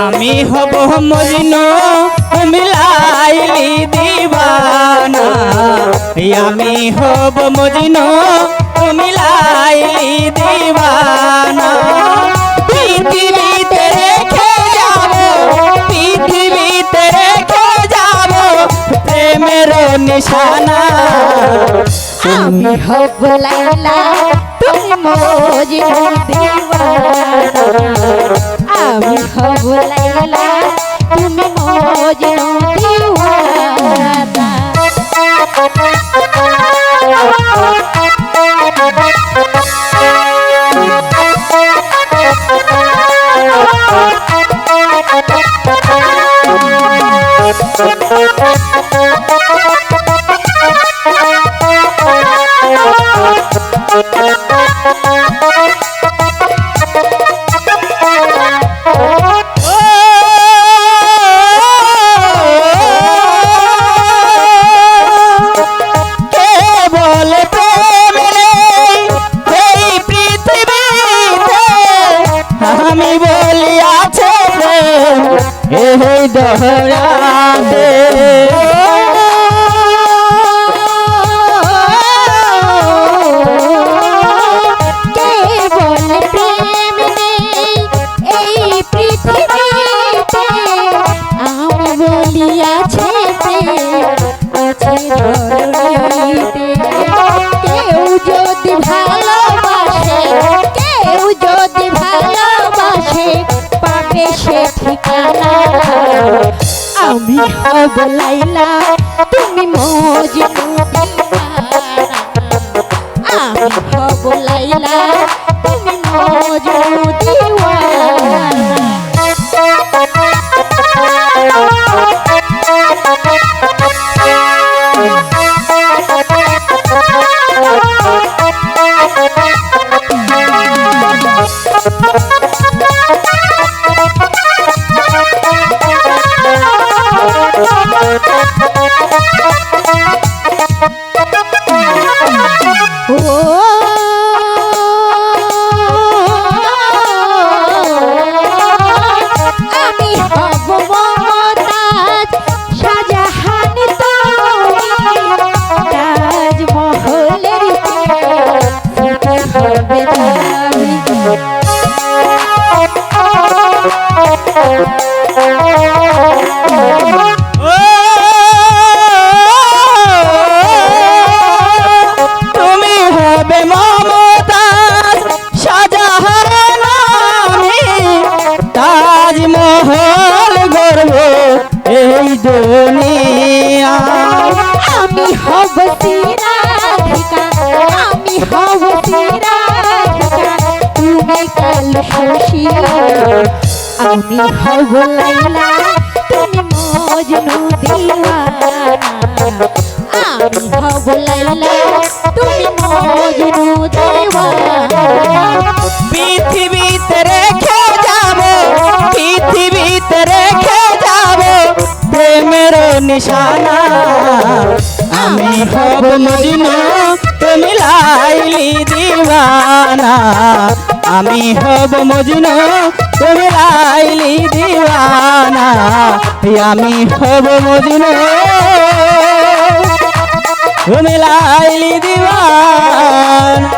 আমি হব মরিন মিলাইলি দিবানা। আমি হব মরিন মিলাইলি দিবানা। পৃথিবীতে রেখে যাব, পৃথিবীতে রেখে যাব প্রেমের নিশানা। আমি হব লাইলা মজনু দিওয়ানা আমি হব লাইলা তুমি মজনু দিওয়ানা। আমি বলি আছে প্রেম এই দহরাতে নেই এই পৃথিবীতে সে ঠিকানা আমি হব লাইলা তুমি মজনু আমি হব লাইলা তুমি মজনু দিওয়ানা। Oh. আমি হব লাইলা, তুমি মজনু দিওয়ানা। আমি হব লাইলা, তুমি মজনু দিওয়ানা। পৃথিবীতে রেখে যাব, পৃথিবীতে রেখে যাব প্রেমের নিশানা। আমি হব মজনু, তুমি লাইলি দিওয়ানা। আমি হব মজনু তুমি লাইলি দিওয়ানা। আমি হব মজনু তুমি লাইলি দিওয়ানা।